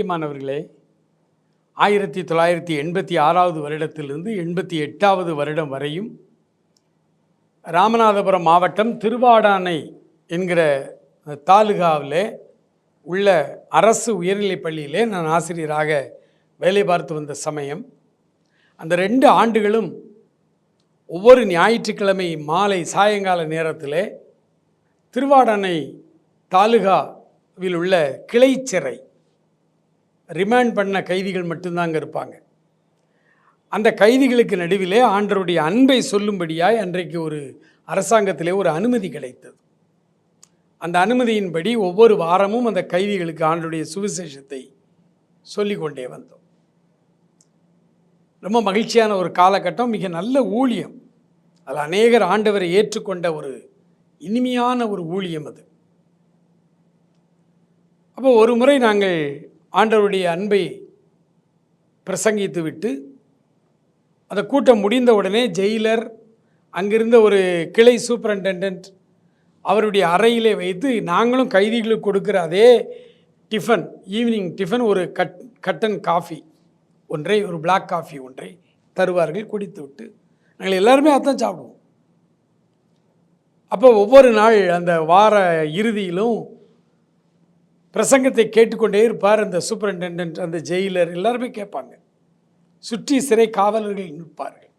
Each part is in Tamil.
பிரியமானவர்களே ஆயிரத்தி தொள்ளாயிரத்தி எண்பத்தி ஆறாவது வருடத்திலிருந்து எண்பத்தி எட்டாவது வருடம் வரையும் ராமநாதபுரம் மாவட்டம் திருவாடானை என்கிற தாலுகாவில் உள்ள அரசு உயர்நிலைப் பள்ளியிலே நான் ஆசிரியராக வேலை பார்த்து வந்த சமயம். அந்த ரெண்டு ஆண்டுகளும் ஒவ்வொரு ஞாயிற்றுக்கிழமை மாலை சாயங்கால நேரத்தில் திருவாடானை தாலுகாவில் உள்ள கிளைச்சிறை ரிமாண்ட் பண்ண கைதிகள் மட்டும்தாங்க இருப்பாங்க. அந்த கைதிகளுக்கு நடுவிலே ஆண்டருடைய அன்பை சொல்லும்படியாய் அன்றைக்கு ஒரு அரசாங்கத்திலே ஒரு அனுமதி கிடைத்தது. அந்த அனுமதியின்படி ஒவ்வொரு வாரமும் அந்த கைதிகளுக்கு ஆண்டருடைய சுவிசேஷத்தை சொல்லிக்கொண்டே வந்தோம். ரொம்ப மகிழ்ச்சியான ஒரு காலகட்டம் மிக நல்ல ஊழியம். அதில் அநேகர் ஆண்டவரை ஏற்றுக்கொண்ட ஒரு இனிமையான ஒரு ஊழியம் அது. அப்போ ஒரு முறை நாங்கள் ஆண்டவருடைய அன்பை பிரசங்கித்து விட்டு அந்த கூட்டம் முடிந்த உடனே ஜெயிலர் அங்கிருந்த ஒரு கிளை சூப்பரண்டென்டென்ட் அவருடைய அறையிலே வைத்து நாங்களும் கைதிகளுக்கு கொடுக்குற அதே டிஃபன் ஈவினிங் டிஃபன் ஒரு கட் கட்டன் காஃபி ஒன்றை ஒரு பிளாக் காஃபி ஒன்றை தருவார்கள் குடித்து விட்டு நாங்கள் எல்லாருமே அதான் சாப்பிடுவோம். அப்போ ஒவ்வொரு நாள் அந்த வார இறுதியிலும் பிரசங்கத்தை கேட்டுக்கொண்டே இருப்பார் அந்த சூப்பரிண்டென்டென்ட் அந்த ஜெயிலர் எல்லாருமே கேட்பாங்க. சுற்றி சிறை காவலர்கள் நிற்பார்கள்.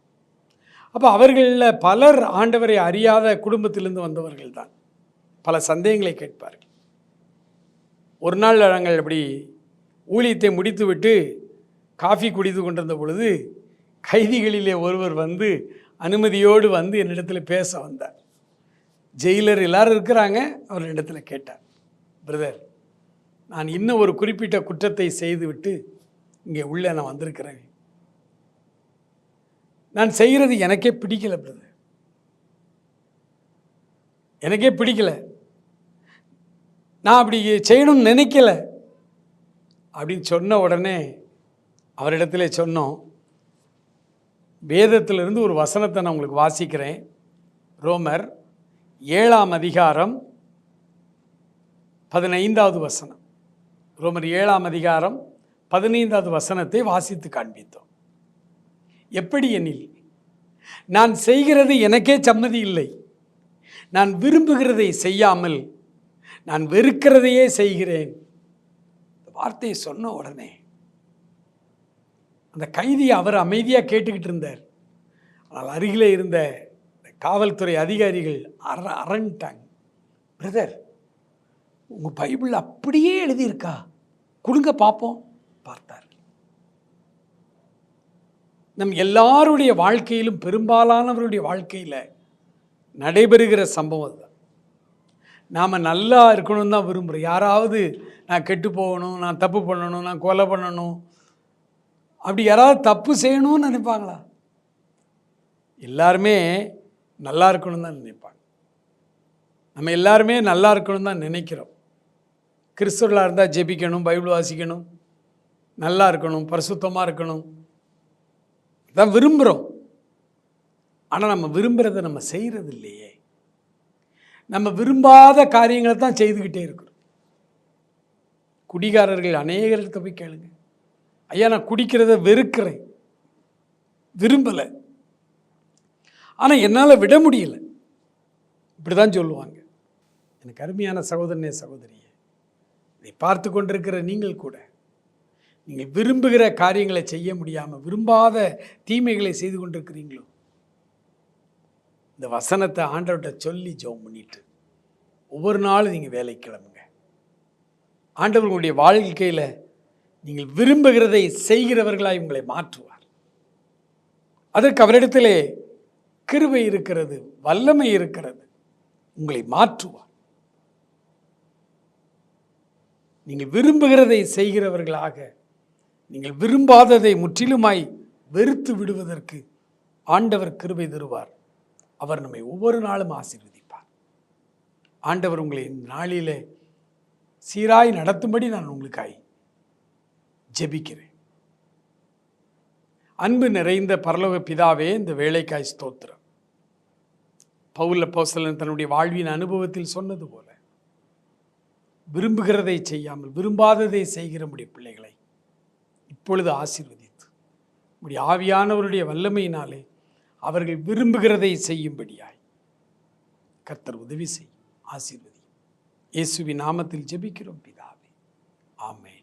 அப்போ அவர்களில் பலர் ஆண்டவரை அறியாத குடும்பத்திலிருந்து வந்தவர்கள் தான். பல சந்தேகங்களை கேட்பார்கள். ஒரு நாள் நாங்கள் அப்படி ஊழியத்தை முடித்துவிட்டு காஃபி குடித்து கொண்டிருந்த பொழுது கைதிகளிலே ஒருவர் வந்து அனுமதியோடு வந்து என்னிடத்தில் பேச வந்தார். ஜெயிலர் எல்லாரும் இருக்கிறாங்க. அவர் இடத்துல கேட்டார். பிரதர் நான் இன்னும் ஒரு குறிப்பிட்ட குற்றத்தை செய்துவிட்டு இங்கே உள்ளே நான் வந்திருக்கிறேன். நான் செய்கிறது எனக்கே பிடிக்கல பிரதர் எனக்கே பிடிக்கல. நான் அப்படி செய்யணும்னு நினைக்கல. அப்படின்னு சொன்ன உடனே அவரிடத்துல சொன்னோம் வேதத்திலிருந்து ஒரு வசனத்தை நான் உங்களுக்கு வாசிக்கிறேன். ரோமர் ஏழாம் அதிகாரம் பதினைந்தாவது வசனம். ரோமர் ஏழாம் அதிகாரம் பதினைந்தாவது வசனத்தை வாசித்து காண்பித்தோம். எப்படி எனில் நான் செய்கிறது எனக்கே சம்மதி இல்லை. நான் விரும்புகிறதை செய்யாமல் நான் வெறுக்கிறதையே செய்கிறேன். இந்த வார்த்தையை சொன்ன உடனே அந்த கைதியை அவர் அமைதியாக கேட்டுக்கிட்டு இருந்தார். ஆனால் அருகிலே இருந்த காவல்துறை அதிகாரிகள் அற அரண்டாங்க பிரதர் உங்கள் பைபிள் அப்படியே எழுதியிருக்கா? கொடுங்க பார்ப்போம் பார்த்தார். நம் எல்லாருடைய வாழ்க்கையிலும் பெரும்பாலானவருடைய வாழ்க்கையில் நடைபெறுகிற சம்பவம் தான் நாம் நல்லா இருக்கணும்னு தான் விரும்புகிறோம் யாராவது நான் கெட்டு போகணும் நான் தப்பு பண்ணணும் நான் கொலை பண்ணணும் அப்படி யாராவது தப்பு செய்யணும்னு நினைப்பாங்களா? எல்லாருமே நல்லா இருக்கணும் தான் நினைப்பாங்க. நம்ம எல்லாருமே நல்லா இருக்கணும் தான் நினைக்கிறோம். கிறிஸ்தவர்களாக இருந்தால் ஜெபிக்கணும் பைபிள் வாசிக்கணும். நல்லா இருக்கணும் பரிசுத்தமாக இருக்கணும். தான் விரும்புகிறோம் ஆனால் நம்ம விரும்புகிறத நம்ம செய்கிறது இல்லையே நம்ம விரும்பாத காரியங்களை தான் செய்துக்கிட்டே இருக்கிறோம். குடிகாரர்கள் அநேகர்கிட்ட போய் கேளுங்க. ஐயா நான் குடிக்கிறத வெறுக்கிறேன். விரும்பலை. ஆனால் என்னால் விட முடியல. இப்படி தான் சொல்லுவாங்க. எனக்கு அருமையான சகோதரனே சகோதரியே. இதை பார்த்து கொண்டிருக்கிற நீங்கள் கூட நீங்கள் விரும்புகிற காரியங்களை செய்ய முடியாமல் விரும்பாத தீமைகளை செய்து கொண்டிருக்கிறீங்களோ? இந்த வசனத்தை ஆண்டவர்கிட்ட சொல்லி ஜோம் பண்ணிட்டு ஒவ்வொரு நாளும் நீங்கள் வேலைக்கு கிளம்புங்க. ஆண்டவர் உங்களுடைய வாழ்க்கையில் நீங்கள் விரும்புகிறதை செய்கிறவர்களாய் உங்களை மாற்றுவார். அதற்கு அவரிடத்திலே கிருவை இருக்கிறது வல்லமை இருக்கிறது உங்களை மாற்றுவார். நீங்கள் விரும்புகிறதை செய்கிறவர்களாக நீங்கள் விரும்பாததை முற்றிலுமாய் வெறுத்து விடுவதற்கு ஆண்டவர் கிருபை தருவார். அவர் நம்மை ஒவ்வொரு நாளும் ஆசீர்வதிப்பார். ஆண்டவர் உங்களை இந்த நாளிலே சீராய் நடத்தும்படி நான் உங்களுக்காய் ஜெபிக்கிறேன். அன்பு நிறைந்த பரலோக பிதாவே இந்த வேலைக்காய் ஸ்தோத்திரம். பவுல பௌசலன் தன்னுடைய வாழ்வின் அனுபவத்தில் சொன்னது போல விரும்புகிறதை செய்யாமல் விரும்பாததை செய்கிற முடிய பிள்ளைகளை இப்பொழுது ஆசீர்வதித்து உடைய ஆவியானவருடைய வல்லமையினாலே அவர்கள் விரும்புகிறதை செய்யும்படியாய் கர்த்தர் உதவி செய்யும் ஆசீர்வதி இயேசுவின் நாமத்தில் ஜெபிக்கிறோம் பிதாவே. ஆமே